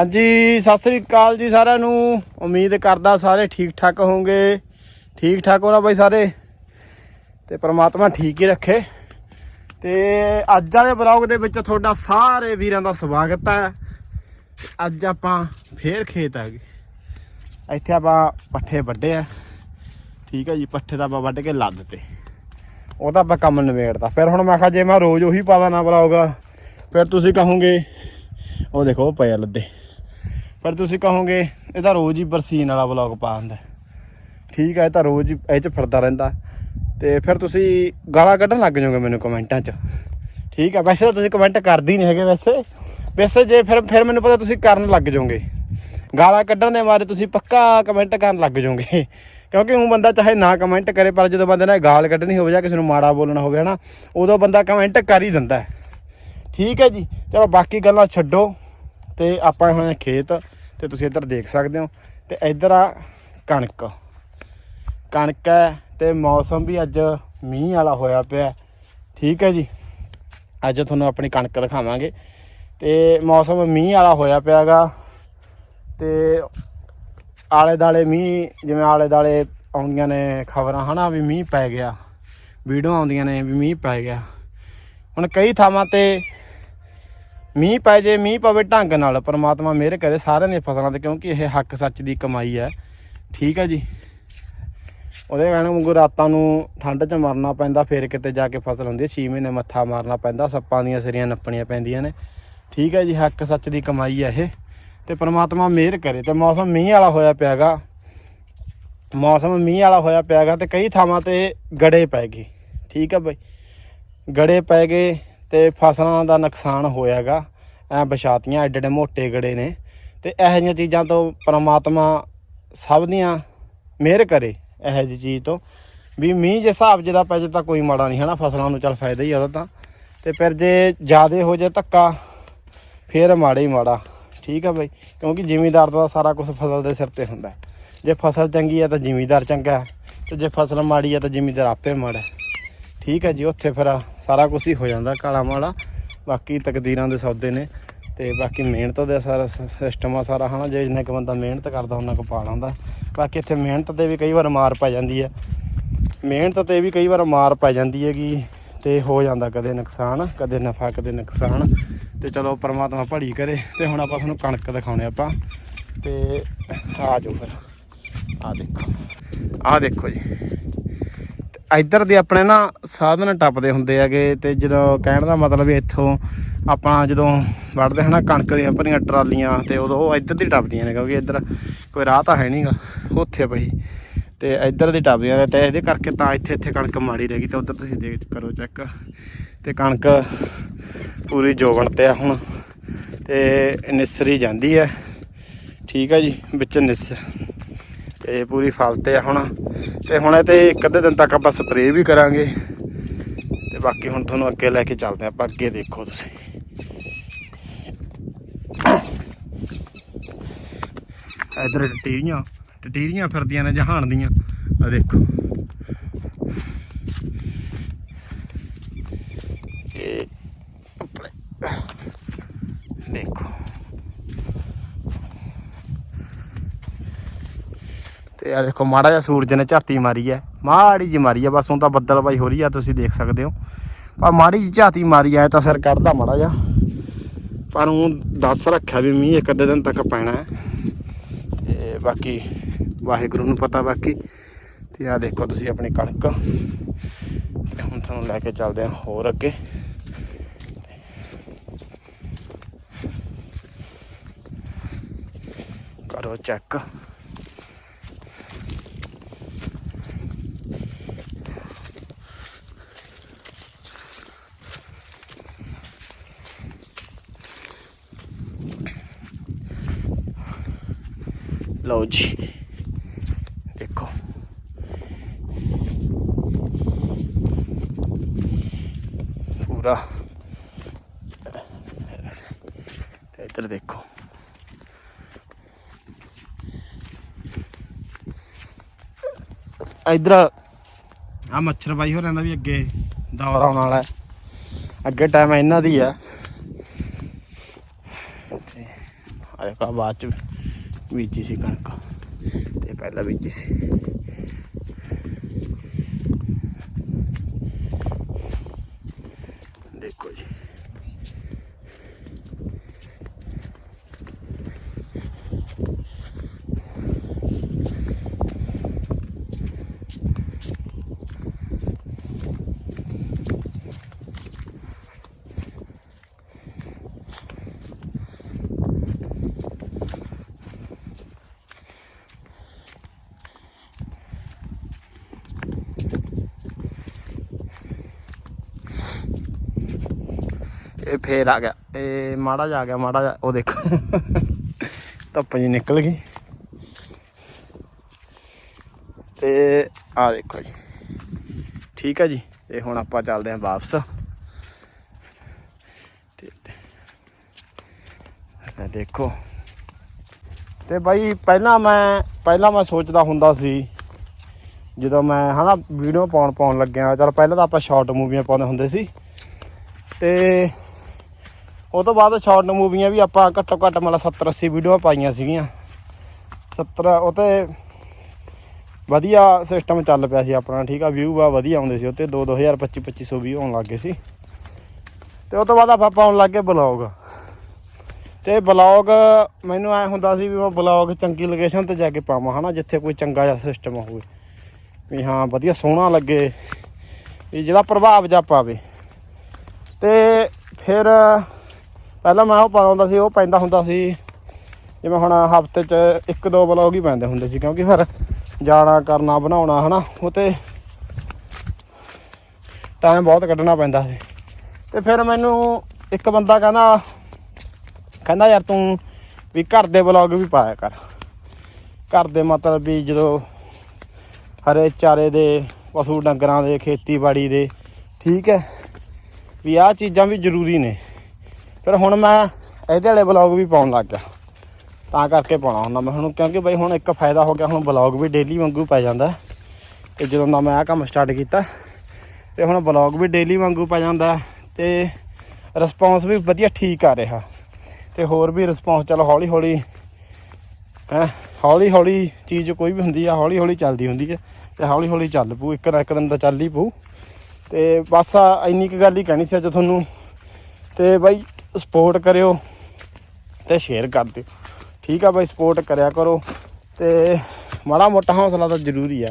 ਹਾਂਜੀ, ਸਤਿ ਸ੍ਰੀ ਅਕਾਲ ਜੀ ਸਾਰਿਆਂ ਨੂੰ। ਉਮੀਦ ਕਰਦਾ ਸਾਰੇ ਠੀਕ ਠਾਕ ਹੋਵੋਗੇ। ਠੀਕ ਠਾਕ ਹੋਣਾ ਬਾਈ ਸਾਰੇ। ਤੇ ਪ੍ਰਮਾਤਮਾ ਠੀਕ ਹੀ ਰੱਖੇ। ਤੇ ਅੱਜ ਵਾਲੇ ਬਲੌਗ ਦੇ ਵਿੱਚ ਤੁਹਾਡਾ ਸਾਰੇ ਵੀਰਾਂ ਦਾ ਸਵਾਗਤ ਹੈ। ਅੱਜ ਆਪਾਂ ਫੇਰ ਖੇਤ ਆ ਗਏ। ਇੱਥੇ ਆਪਾਂ ਪੱਠੇ ਵੱਡੇ ਆ। ਠੀਕ ਹੈ ਜੀ, ਪੱਠੇ ਦਾ ਆਪਾਂ ਵੱਢ ਕੇ ਲਾ ਦਿੱਤੇ ਉਹਦਾ ਆਪਾਂ ਕੰਮ ਨਿਬੇੜਦਾ ਫਿਰ ਹੁਣ ਮੈਂ ਕਿਹਾ ਜੇ ਮੈਂ ਰੋਜ਼ ਉਹੀ ਪਾਦਾ ਨਾ ਬਲੌਗ ਫਿਰ ਤੁਸੀਂ ਕਹੋਗੇ, ਉਹ ਦੇਖੋ ਪਏ ਲੱਦੇ। ਪਰ ਤੁਸੀਂ ਕਹੋਗੇ, ਇਹ ਤਾਂ ਰੋਜ਼ ਹੀ ਬਰਸੀਨ ਵਾਲਾ ਵਲੌਗ ਪਾ ਦਿੰਦਾ ਠੀਕ ਹੈ ਇਹ ਤਾਂ ਰੋਜ਼ ਹੀ, ਇਹ 'ਚ ਫਿਰਦਾ ਰਹਿੰਦਾ। ਤੇ ਫਿਰ ਤੁਸੀਂ ਗਾਲਾਂ ਕੱਢਣ ਲੱਗ ਜਾਓਗੇ ਮੈਨੂੰ ਕਮੈਂਟਾਂ 'ਚ। ਠੀਕ ਹੈ ਵੈਸੇ ਤਾਂ ਤੁਸੀਂ ਕਮੈਂਟ ਕਰਦੇ ਨਹੀਂ ਹੈਗੇ ਵੈਸੇ। ਵੈਸੇ ਜੇ ਫਿਰ ਫਿਰ ਮੈਨੂੰ ਪਤਾ ਤੁਸੀਂ ਕਰਨ ਲੱਗ ਜਾਓਗੇ। ਗਾਲਾਂ ਕੱਢਣ ਦੇ ਮਾਰੇ ਤੁਸੀਂ ਪੱਕਾ ਕਮੈਂਟ ਕਰਨ ਲੱਗ ਜਾਓਗੇ। ਕਿਉਂਕਿ ਉਹ ਬੰਦਾ ਚਾਹੇ ਨਾ ਕਮੈਂਟ ਕਰੇ, ਪਰ ਜਦੋਂ ਬੰਦੇ ਨੇ ਗਾਲ ਕੱਢਣੀ ਹੋਵੇ ਜਾਂ ਕਿਸੇ ਨੂੰ ਮਾੜਾ ਬੋਲਣਾ ਹੋਵੇ, ਹਨਾ, ਉਦੋਂ ਬੰਦਾ ਕਮੈਂਟ ਕਰ ਹੀ ਦਿੰਦਾ ਠੀਕ ਹੈ ਜੀ, ਚਲੋ ਬਾਕੀ ਗੱਲਾਂ ਛੱਡੋ। ਤੇ ਆਪਾਂ ਹੋਏ ਹਾਂ ਖੇਤ ਤੇ ਤੁਸੀਂ ਇੱਧਰ ਦੇਖ ਸਕਦੇ ਹੋ। ਤੇ ਇੱਧਰ ਆ ਕਣਕ। ਕਣਕ ਹੈ ਤੇ ਮੌਸਮ ਵੀ ਅੱਜ ਮੀਂਹ ਵਾਲਾ ਹੋਇਆ ਪਿਆ। ਠੀਕ ਹੈ ਜੀ। ਅੱਜ ਤੁਹਾਨੂੰ ਆਪਣੀ ਕਣਕ ਦਿਖਾਵਾਂਗੇ। ਤੇ ਮੌਸਮ ਮੀਂਹ ਵਾਲਾ ਹੋਇਆ ਪਿਆਗਾ। ਤੇ ਆਲੇ ਦਾਲੇ ਮੀਂਹ, ਜਿਵੇਂ ਆਲੇ ਦਾਲੇ ਆਉਂਦੀਆਂ ਨੇ ਖਬਰਾਂ, ਹਨਾ, ਵੀ ਮੀਂਹ ਪੈ ਗਿਆ। ਵੀਡੀਓ ਆਉਂਦੀਆਂ ਨੇ ਵੀ ਮੀਂਹ ਪੈ ਗਿਆ। ਹੁਣ ਕਈ ਥਾਵਾਂ ਤੇ ਮੀਂਹ ਪੈ ਜੇ, ਮੀਂਹ ਪਵੇ ਢੰਗ ਨਾਲ, ਪਰਮਾਤਮਾ ਮਿਹਰ ਕਰੇ ਸਾਰਿਆਂ ਦੀਆਂ ਫਸਲਾਂ ਤੇ, ਕਿਉਂਕਿ ਇਹ ਹੱਕ ਸੱਚ ਦੀ ਕਮਾਈ ਹੈ। ਠੀਕ ਹੈ ਜੀ। ਉਹਦੇ ਕਹਿਣ ਵਾਂਗੂ ਰਾਤਾਂ ਨੂੰ ਠੰਡ 'ਚ ਮਰਨਾ ਪੈਂਦਾ, ਫਿਰ ਕਿਤੇ ਜਾ ਕੇ ਫਸਲ ਹੁੰਦੀ ਹੈ। 6 ਮਹੀਨੇ ਮੱਥਾ ਮਾਰਨਾ ਪੈਂਦਾ, ਸੱਪਾਂ ਦੀਆਂ ਸਿਰੀਆਂ ਨੱਪਣੀਆਂ ਪੈਂਦੀਆਂ ਨੇ। ਠੀਕ ਹੈ ਜੀ, ਹੱਕ ਸੱਚ ਦੀ ਕਮਾਈ ਹੈ ਇਹ। ਤੇ ਪ੍ਰਮਾਤਮਾ ਮਿਹਰ ਕਰੇ। ਤੇ ਮੌਸਮ ਮੀਂਹ ਵਾਲਾ ਹੋਇਆ ਪਿਆਗਾ। ਮੌਸਮ ਮੀਂਹ ਵਾਲਾ ਹੋਇਆ ਪਿਆਗਾ ਤੇ ਕਈ ਥਾਵਾਂ ਤੇ ਗੜੇ ਪੈ ਗਏ। ਠੀਕ ਹੈ ਬਾਈ। ਗੜੇ ਪੈ ਗਏ। ਤੇ ਫਸਲਾਂ ਦਾ ਨੁਕਸਾਨ ਹੋਇਆਗਾ। ਐ ਬਛਾਤੀਆਂ ਐਡੇ ਐਡੇ ਮੋਟੇ ਗੜੇ ਨੇ। ਤੇ ਇਹੋ ਜਿਹੀਆਂ ਚੀਜ਼ਾਂ ਤੋਂ ਪ੍ਰਮਾਤਮਾ ਸਭ ਦੀਆਂ ਮਿਹਰ ਕਰੇ ਇਹੋ ਜਿਹੀ ਚੀਜ਼ ਤੋਂ। ਵੀ ਮੀਂਹ ਜੇ ਹਿਸਾਬ ਜਿਹਦਾ ਪੈ ਜੇ ਤਾਂ ਕੋਈ ਮਾੜਾ ਨਹੀਂ, ਹਨਾ? ਫਸਲਾਂ ਨੂੰ ਚੱਲ ਫਾਇਦਾ ਹੀ ਉਹਦਾ ਤਾਂ। ਤੇ ਫਿਰ ਜੇ ਜ਼ਿਆਦੇ ਹੋ ਜੇ ਧੱਕਾ, ਫਿਰ ਮਾੜਾ ਹੀ ਮਾੜਾ। ਠੀਕ ਆ ਬਾਈ? ਕਿਉਂਕਿ ਜ਼ਿਮੀਦਾਰ ਦਾ ਸਾਰਾ ਕੁਝ ਫਸਲ ਦੇ ਸਿਰ ਤੇ ਹੁੰਦਾ। ਜੇ ਫਸਲ ਚੰਗੀ ਹੈ ਤਾਂ ਜ਼ਿਮੀਦਾਰ ਚੰਗਾ। ਹੈ ਤੇ ਜੇ ਫਸਲ ਮਾੜੀ ਹੈ ਤਾਂ ਜ਼ਿਮੀਦਾਰ ਆਪੇ ਮਾੜਾ। ਠੀਕ ਹੈ ਜੀ, ਉੱਥੇ ਫਿਰ ਸਾਰਾ ਕੁਝ ਹੀ ਹੋ ਜਾਂਦਾ, ਕਾਲਾ ਮਾਲਾ। ਬਾਕੀ ਤਕਦੀਰਾਂ ਦੇ ਸੌਦੇ ਨੇ ਤੇ ਬਾਕੀ ਮਿਹਨਤ ਦਾ ਸਾਰਾ ਸਿਸਟਮ ਆ ਸਾਰਾ, ਹਨਾ? ਜੇ ਜਿੰਨਾ ਕੁ ਬੰਦਾ ਮਿਹਨਤ ਕਰਦਾ, ਉਹਨਾਂ ਕੁ ਪਾ ਲਾਉਂਦਾ ਬਾਕੀ ਇੱਥੇ ਮਿਹਨਤ ਤੇ ਵੀ ਕਈ ਵਾਰ ਮਾਰ ਪੈ ਜਾਂਦੀ ਹੈ ਮਿਹਨਤ ਤੇ ਵੀ ਕਈ ਵਾਰ ਮਾਰ ਪੈ ਜਾਂਦੀ ਹੈਗੀ ਤੇ ਹੋ ਜਾਂਦਾ ਕਦੇ ਨੁਕਸਾਨ, ਕਦੇ ਨਫਾ, ਕਦੇ ਨੁਕਸਾਨ। ਤੇ ਚਲੋ ਪਰਮਾਤਮਾ ਭਲੀ ਕਰੇ। ਤੇ ਹੁਣ ਆਪਾਂ ਤੁਹਾਨੂੰ ਕਣਕ ਦਿਖਾਉਣੇ ਆਪਾਂ। ਤੇ ਆ ਜਾਓ ਫਿਰ। ਆ ਦੇਖੋ। ਆ ਦੇਖੋ ਜੀ। ਇੱਧਰ ਦੇ ਆਪਣੇ ਨਾ ਸਾਧਨ ਟੱਪਦੇ ਹੁੰਦੇ ਹੈਗੇ ਤੇ ਜਦੋਂ ਕਹਿਣ ਦਾ ਮਤਲਬ ਵੀ ਇੱਥੋਂ ਆਪਾਂ ਜਦੋਂ ਵੜਦੇ ਹਨਾ, ਕਣਕ ਦੀਆਂ ਭਰੀਆਂ ਟਰਾਲੀਆਂ ਤੇ ਉਦੋਂ ਉਹ ਇੱਧਰ ਦੀ ਟੱਪਦੀਆਂ ਨੇ ਕਿਉਂਕਿ ਇੱਧਰ ਕੋਈ ਰਾਹ ਤਾਂ ਹੈ ਨਹੀਂਗਾ ਉੱਥੇ ਪਈ ਤੇ ਇੱਧਰ ਦੀ ਟੱਪਦੀਆਂ ਨੇ ਤੇ ਇਹਦੇ ਕਰਕੇ ਤਾਂ ਇੱਥੇ ਇੱਥੇ ਕਣਕ ਮਾੜੀ ਰਹਿ ਗਈ ਤੇ ਉੱਧਰ ਤੁਸੀਂ ਦੇਖ ਕਰੋ ਚੈੱਕ। ਤੇ ਕਣਕ ਪੂਰੀ ਜੋਗਣ ਤੇ ਆ ਹੁਣ ਤੇ ਨਿਸਰੀ ਜਾਂਦੀ ਹੈ। ਠੀਕ ਹੈ ਜੀ, ਵਿੱਚ ਨਿਸ ਤੇ ਪੂਰੀ ਫਲ ਤੇ ਆ ਹੁਣ। ਤੇ ਹੁਣ ਇਹ ਤੇ ਇੱਕ ਅੱਧੇ ਦਿਨ ਤੱਕ ਆਪਾਂ ਸਪਰੇਅ ਵੀ ਕਰਾਂਗੇ। ਤੇ ਬਾਕੀ ਹੁਣ ਤੁਹਾਨੂੰ ਅੱਗੇ ਲੈ ਕੇ ਚੱਲਦੇ ਆਪਾਂ ਅੱਗੇ ਦੇਖੋ ਤੁਸੀਂ। ਇਧਰ ਟਟੀਰੀਆਂ ਟਟੀਰੀਆਂ ਫਿਰਦੀਆਂ ਨੇ, ਜਹਾਨ ਦੀਆਂ। ਆ ਦੇਖੋ ਇਹ ਆਪਣੇ ਦੇਖੋ ਤੇ ਆ ਦੇਖੋ, ਮਾੜਾ ਜਿਹਾ ਸੂਰਜ ਨੇ ਝਾਤੀ ਮਾਰੀ ਹੈ। ਮਾੜੀ ਜੀ ਮਾਰੀ ਹੈ, ਬਸ ਹੁਣ ਤਾਂ ਬੱਦਲ ਬਾਈ ਹੋ ਰਹੀ ਆ, ਤੁਸੀਂ ਦੇਖ ਸਕਦੇ ਹੋ। ਪਰ ਮਾੜੀ ਜੀ ਝਾਤੀ ਮਾਰੀ ਆਏ ਤਾਂ ਸਿਰ ਕੱਢਦਾ ਮਾੜਾ ਜਿਹਾ। ਪਰ ਉਹ ਦੱਸ ਰੱਖਿਆ ਵੀ ਮੀਂਹ ਇੱਕ ਅੱਧੇ ਦਿਨ ਤੱਕ ਪੈਣਾ ਹੈ। ਤੇ ਬਾਕੀ ਵਾਹਿਗੁਰੂ ਨੂੰ ਪਤਾ ਬਾਕੀ। ਤੇ ਆ ਦੇਖੋ ਤੁਸੀਂ ਆਪਣੀ ਕਣਕ। ਹੁਣ ਤੁਹਾਨੂੰ ਲੈ ਕੇ ਚੱਲਦੇ ਹਾਂ ਹੋਰ ਅੱਗੇ। ਕਰੋ ਚੈੱਕ ਲਓ ਜੀ ਦੇਖੋ ਪੂਰਾ ਇੱਧਰ ਦੇਖੋ ਇੱਧਰ ਆ। ਮੱਛਰ ਬਾਈ ਹੋ ਰਹਿੰਦਾ ਵੀ ਅੱਗੇ ਦੌਰ ਆਉਣ ਵਾਲਾ। ਅੱਗੇ ਟਾਈਮ ਇਹਨਾਂ ਦੀ ਆ। ਤੇ ਆ ਦੇਖੋ ਆਹ ਬਾਅਦ ਚ। ਬੀਜੀ ਸੀ ਕਣਕ। ਤੇ ਪਹਿਲਾਂ ਬੀਜੀ ਸੀ। ਦੇਖੋ ਜੀ। ਇਹ ਫੇਰ ਆ ਗਿਆ। ਇਹ ਮਾੜਾ ਜਾ ਆ ਗਿਆ, ਮਾੜਾ ਜਾ ਉਹ ਦੇਖੋ। ਧੁੱਪ ਜੀ ਨਿਕਲ ਗਈ। ਤੇ ਆ ਦੇਖੋ ਜੀ। ਠੀਕ ਹੈ ਜੀ। ਤੇ ਹੁਣ ਆਪਾਂ ਚੱਲਦੇ ਆਂ ਵਾਪਸ। ਤੇ ਦੇਖੋ। ਤੇ ਬਾਈ, ਪਹਿਲਾਂ ਮੈਂ ਪਹਿਲਾਂ ਮੈਂ ਸੋਚਦਾ ਹੁੰਦਾ ਸੀ, ਜਦੋਂ ਮੈਂ ਹਨਾ ਵੀਡੀਓ ਪਾਉਣ ਪਾਉਣ ਲੱਗਿਆ, ਚਲ ਪਹਿਲਾਂ ਤਾਂ ਆਪਾਂ ਸ਼ਾਰਟ ਮੂਵੀਆਂ ਪਾਉਂਦੇ ਹੁੰਦੇ ਸੀ। ਤੇ ਉਹ ਤੋਂ ਬਾਅਦ ਸ਼ਾਰਟ ਮੂਵੀਆਂ ਵੀ ਆਪਾਂ ਘੱਟੋ ਘੱਟ ਮਤਲਬ 70 80 ਵੀਡੀਓਆਂ ਪਾਈਆਂ ਸੀਗੀਆਂ। 70 ਉਹ ਤੇ ਵਧੀਆ ਸਿਸਟਮ ਚੱਲ ਪਿਆ ਸੀ ਆਪਣਾ, ਠੀਕ ਆ ਵਿਊ ਆ, ਵਧੀਆ ਆਉਂਦੇ ਸੀ ਉੱਤੇ 2 2000 25 2500 ਵੀ ਆਉਣ ਲੱਗੇ ਸੀ। ਤੇ ਉਹ ਤੋਂ ਬਾਅਦ ਆਪਾਂ ਪਾਉਣ ਲੱਗੇ ਬਲੌਗ ਤੇ ਬਲੌਗ ਮੈਨੂੰ ਐ ਹੁੰਦਾ ਸੀ ਵੀ ਉਹ ਬਲੌਗ ਚੰਗੀ ਲੋਕੇਸ਼ਨ ਤੇ ਜਾ ਕੇ ਪਾਵਾਂ, ਹਨਾ, ਜਿੱਥੇ ਕੋਈ ਚੰਗਾ ਜਿਹਾ ਸਿਸਟਮ ਹੋਵੇ। ਵੀ ਹਾਂ, ਵਧੀਆ ਸੋਹਣਾ ਲੱਗੇ, ਵੀ ਜਿਹੜਾ ਪ੍ਰਭਾਵ ਜਾ ਪਾਵੇ। ਤੇ ਫਿਰ ਪਹਿਲਾਂ ਮੈਂ ਉਹ ਪਾਉਂਦਾ ਹੁੰਦਾ ਸੀ, ਉਹ ਪੈਂਦਾ ਹੁੰਦਾ ਸੀ। ਜਿਵੇਂ ਹੁਣ ਹਫ਼ਤੇ 'ਚ ਇੱਕ ਦੋ ਬਲੌਗ ਹੀ ਪੈਂਦੇ ਹੁੰਦੇ ਸੀ, ਕਿਉਂਕਿ ਫਿਰ ਜਾਣਾ, ਕਰਨਾ, ਬਣਾਉਣਾ, ਹਨਾ, ਉਹ ਤੇ ਟਾਈਮ ਬਹੁਤ ਕੱਢਣਾ ਪੈਂਦਾ ਸੀ। ਤੇ ਫਿਰ ਮੈਨੂੰ ਇੱਕ ਬੰਦਾ ਕਹਿੰਦਾ ਕਹਿੰਦਾ ਯਾਰ ਤੂੰ ਵੀ ਘਰ ਦੇ ਬਲੌਗ ਵੀ ਪਾਇਆ ਕਰ। ਘਰ ਦੇ ਮਤਲਬ ਵੀ ਜਦੋਂ ਹਰੇ ਚਾਰੇ ਦੇ, ਪਸ਼ੂ ਡੰਗਰਾਂ ਦੇ, ਖੇਤੀਬਾੜੀ ਦੇ, ਠੀਕ ਹੈ, ਵੀ ਆਹ ਚੀਜ਼ਾਂ ਵੀ ਜ਼ਰੂਰੀ ਨੇ। ਫਿਰ ਹੁਣ ਮੈਂ ਇਹਦੇ ਵਾਲੇ ਬਲੌਗ ਵੀ ਪਾਉਣ ਲੱਗ ਗਿਆ। ਤਾਂ ਕਰਕੇ ਪਾਉਣਾ ਹੁੰਦਾ ਮੈਂ ਹੁਣ, ਕਿਉਂਕਿ ਬਈ ਹੁਣ ਇੱਕ ਫਾਇਦਾ ਹੋ ਗਿਆ, ਹੁਣ ਬਲੌਗ ਵੀ ਡੇਲੀ ਵਾਂਗੂ ਪੈ ਜਾਂਦਾ ਤੇ ਜਦੋਂ ਦਾ ਮੈਂ ਆਹ ਕੰਮ ਸਟਾਰਟ ਕੀਤਾ, ਤੇ ਹੁਣ ਬਲੌਗ ਵੀ ਡੇਲੀ ਵਾਂਗੂ ਪੈ ਜਾਂਦਾ ਤੇ ਰਿਸਪੌਂਸ ਵੀ ਵਧੀਆ ਠੀਕ ਆ ਰਿਹਾ। ਤੇ ਹੋਰ ਵੀ ਰਿਸਪੌਂਸ ਚਲੋ ਹੌਲੀ ਹੌਲੀ ਹੈ ਹੌਲੀ ਹੌਲੀ ਚੀਜ਼ ਕੋਈ ਵੀ ਹੁੰਦੀ ਆ ਹੌਲੀ ਹੌਲੀ ਚੱਲਦੀ ਹੁੰਦੀ ਹੈ ਤੇ ਹੌਲੀ ਹੌਲੀ ਚੱਲ ਪੂ ਇੱਕ ਨਾ ਇੱਕ ਦਿਨ ਤਾਂ ਚੱਲ ਹੀ ਪਊ। ਤੇ ਬਸ ਇੰਨੀ ਕੁ ਗੱਲ ਹੀ ਕਹਿਣੀ ਸੀ ਅੱਜ ਤੁਹਾਨੂੰ। ਤੇ ਬਾਈ ਸਪੋਰਟ ਕਰਿਓ ਤੇ ਸ਼ੇਅਰ ਕਰ ਦਿਓ। ਠੀਕ ਆ ਬਾਈ, ਸਪੋਰਟ ਕਰਿਆ ਕਰੋ ਤੇ ਮਾੜਾ ਮੋਟਾ ਹੌਸਲਾ ਤਾਂ ਜ਼ਰੂਰੀ ਆ,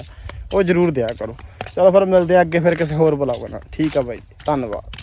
ਉਹ ਜ਼ਰੂਰ ਦਿਆ ਕਰੋ। ਚਲੋ ਫਿਰ ਮਿਲਦੇ ਆ ਅੱਗੇ ਫਿਰ ਕਿਸੇ ਹੋਰ ਬੁਲਾਓ ਨਾਲ। ਠੀਕ ਆ ਬਾਈ, ਧੰਨਵਾਦ।